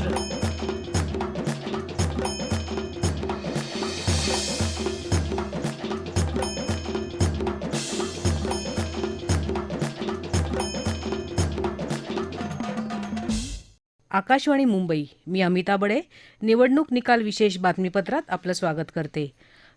महाराष्ट्र आकाशवाणी मुंबई मी अमिता बडे. निवडणूक निकाल विशेष बातमीपत्रात आपलं स्वागत करते.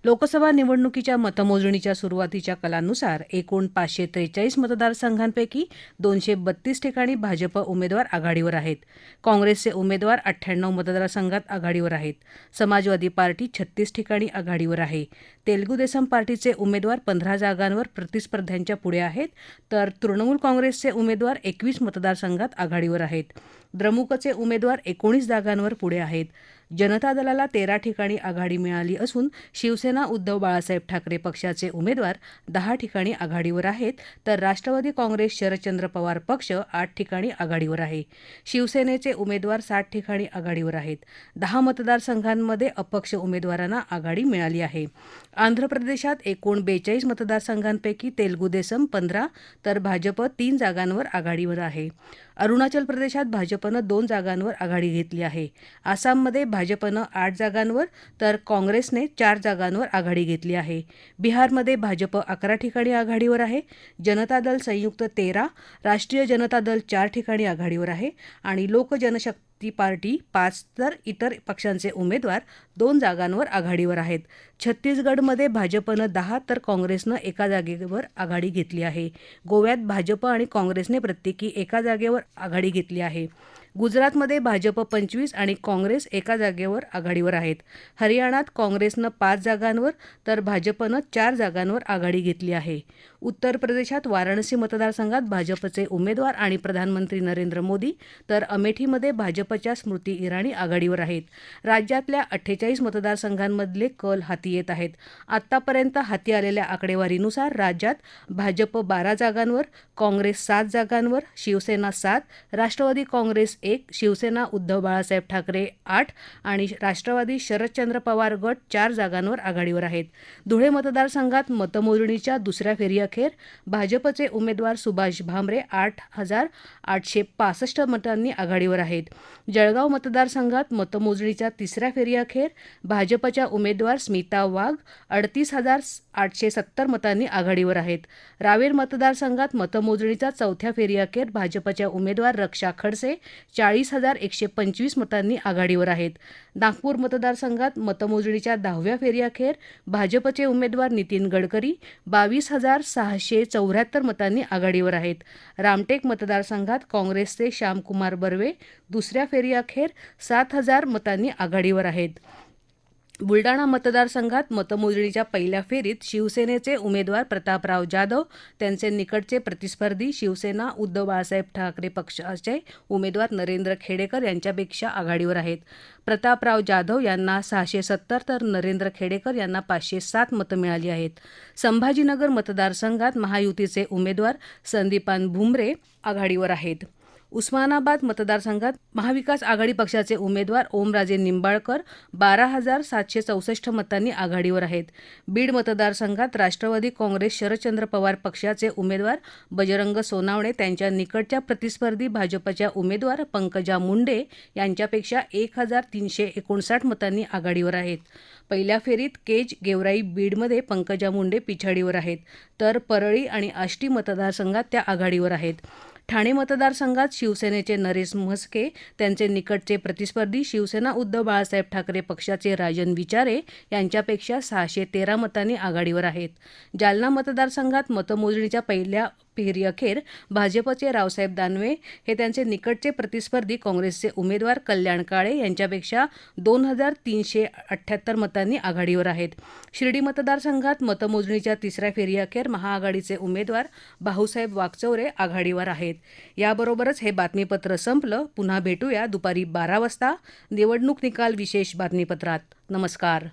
लोकसभा निवडणुकीच्या मतमोजणीच्या सुरुवातीच्या कलांनुसार एकूण पाचशे त्रेचाळीस मतदारसंघांपैकी दोनशे बत्तीस ठिकाणी भाजप उमेदवार आघाडीवर आहेत. काँग्रेसचे उमेदवार अठ्ठ्याण्णव मतदारसंघात आघाडीवर आहेत. समाजवादी पार्टी छत्तीस ठिकाणी आघाडीवर आहे. तेलगू देसम पार्टीचे उमेदवार पंधरा जागांवर प्रतिस्पर्ध्यांच्या पुढे आहेत तर तृणमूल काँग्रेसचे उमेदवार एकवीस मतदारसंघात आघाडीवर आहेत. द्रमुकचे उमेदवार एकोणीस जागांवर पुढे आहेत. जनता दलाला तेरा ठिकाणी आघाडी मिळाली असून शिवसेना उद्धव बाळासाहेब ठाकरे पक्षाचे उमेदवार दहा ठिकाणी आघाडीवर आहेत तर राष्ट्रवादी काँग्रेस शरदचंद्र पवार पक्ष आठ ठिकाणी आघाडीवर आहे. शिवसेनेचे उमेदवार साठ ठिकाणी आघाडीवर आहेत. दहा मतदारसंघांमध्ये अपक्ष उमेदवारांना आघाडी मिळाली आहे. आंध्र प्रदेशात एकूण बेचाळीस मतदारसंघांपैकी तेलगू देसम पंधरा तर भाजप तीन जागांवर आघाडीवर आहे. अरुणाचल प्रदेशात भाजपनं दोन जागांवर आघाडी घेतली आहे. आसाममध्ये भाजपनं आठ जागांवर तर काँग्रेसने चार जागांवर आघाडी घेतली आहे. बिहारमध्ये भाजप अकरा ठिकाणी आघाडीवर आहे. जनता दल संयुक्त तेरा राष्ट्रीय जनता दल चार ठिकाणी आघाडीवर आहे आणि लोक जनशक्ती ती पार्टी पाच तर इतर पक्षांचे उमेदवार दोन जागांवर आघाडीवर आहेत. छत्तीसगडमध्ये भाजपनं दहा तर काँग्रेसनं एका जागेवर आघाडी घेतली आहे. गोव्यात भाजप आणि काँग्रेसने प्रत्येकी एका जागेवर आघाडी घेतली आहे. गुजरातमध्ये भाजप पंचवीस आणि काँग्रेस एका जागेवर आघाडीवर आहेत. हरियाणात काँग्रेसनं पाच जागांवर तर भाजपनं चार जागांवर आघाडी घेतली आहे. उत्तर प्रदेशात वाराणसी मतदारसंघात भाजपचे उमेदवार आणि प्रधानमंत्री नरेंद्र मोदी तर अमेठीमध्ये भाजपच्या स्मृती इराणी आघाडीवर आहेत. राज्यातल्या अठ्ठेचाळीस मतदारसंघांमधले कल हाती येत आहेत. आत्तापर्यंत हाती आलेल्या आकडेवारीनुसार राज्यात भाजप बारा जागांवर काँग्रेस सात जागांवर शिवसेना सात राष्ट्रवादी काँग्रेस एक शिवसेना उद्धव बाळासाहेब ठाकरे आठ आणि राष्ट्रवादी शरदचंद्र पवार गट चार जागांवर आघाडीवर आहेत. धुळे मतदारसंघात मतमोजणीच्या दुसऱ्या फेरीअखेर भाजपचे उमेदवार सुभाष भामरे आठ हजार आठशे पासष्ट मतांनी आघाडीवर आहेत. जळगाव मतदारसंघात मतमोजणीच्या तिसऱ्या फेरीअखेर भाजपच्या उमेदवार स्मिता वाघ अडतीस हजार आठशे सत्तर मतांनी आघाडीवर आहेत. रावेर मतदारसंघात मतमोजणीचा चौथ्या फेरीअखेर भाजपच्या उमेदवार रक्षा खडसे चाळीस हजार एकशे पंचवीस मतांनी आघाडीवर आहेत. नागपूर मतदारसंघात मतमोजणीच्या दहाव्या फेरीअखेर भाजपचे उमेदवार नितीन गडकरी बावीस हजार सहाशे चौऱ्याहत्तर मतांनी आघाडीवर आहेत. रामटेक मतदारसंघात काँग्रेसचे श्यामकुमार बर्वे दुसऱ्या फेरीअखेर सात हजार मतांनी आघाडीवर आहेत. बुलडाणा मतदारसंघात मतमोजणीच्या पहिल्या फेरीत शिवसेनेचे उमेदवार प्रतापराव जाधव त्यांचे निकटचे प्रतिस्पर्धी शिवसेना उद्धव बाळासाहेब ठाकरे पक्षाचे उमेदवार नरेंद्र खेडेकर यांच्यापेक्षा आघाडीवर आहेत. प्रतापराव जाधव यांना सहाशे सत्तर तर नरेंद्र खेडेकर यांना पाचशे सात मतं मिळाली आहेत. संभाजीनगर मतदारसंघात महायुतीचे उमेदवार संदीपान भुमरे आघाडीवर आहेत. उस्मानाबाद मतदारसंघात महाविकास आघाडी पक्षाचे उमेदवार ओमराजे निंबाळकर बारा हजार सातशे चौसष्ट मतांनी आघाडीवर आहेत. बीड मतदारसंघात राष्ट्रवादी काँग्रेस शरदचंद्र पवार पक्षाचे उमेदवार बजरंग सोनावणे त्यांच्या निकटच्या प्रतिस्पर्धी भाजपच्या उमेदवार पंकजा मुंडे यांच्यापेक्षा एक हजार तीनशे एकोणसाठ मतांनी आघाडीवर आहेत. पहिल्या फेरीत केज गेवराई बीडमध्ये पंकजा मुंडे पिछाडीवर आहेत. तर परळी आणि आष्टी मतदारसंघात त्या आघाडीवर आहेत. ठाणे मतदारसंघात शिवसेनेचे नरेश म्हस्के त्यांचे निकटचे प्रतिस्पर्धी शिवसेना उद्धव बाळासाहेब ठाकरे पक्षाचे राजन विचारे यांच्यापेक्षा सहाशे तेरा मतांनी आघाडीवर आहेत. जालना मतदारसंघात मतमोजणीच्या पहिल्या फेरीअखेर भाजपचे रावसाहेब दानवे हे त्यांचे निकटचे प्रतिस्पर्धी काँग्रेसचे उमेदवार कल्याण काळे यांच्यापेक्षा दोन हजार तीनशे अठ्ठ्याहत्तर मतांनी आघाडीवर आहेत. शिर्डी मतदारसंघात मतमोजणीच्या तिसऱ्या फेरीअखेर महाआघाडीचे उमेदवार भाऊसाहेब वागचौरे आघाडीवर आहेत. याबरोबरच हे बातमीपत्र संपलं. पुन्हा भेटूया दुपारी बारा वाजता. निवडणूक निकाल विशेष बातमीपत्रात. नमस्कार.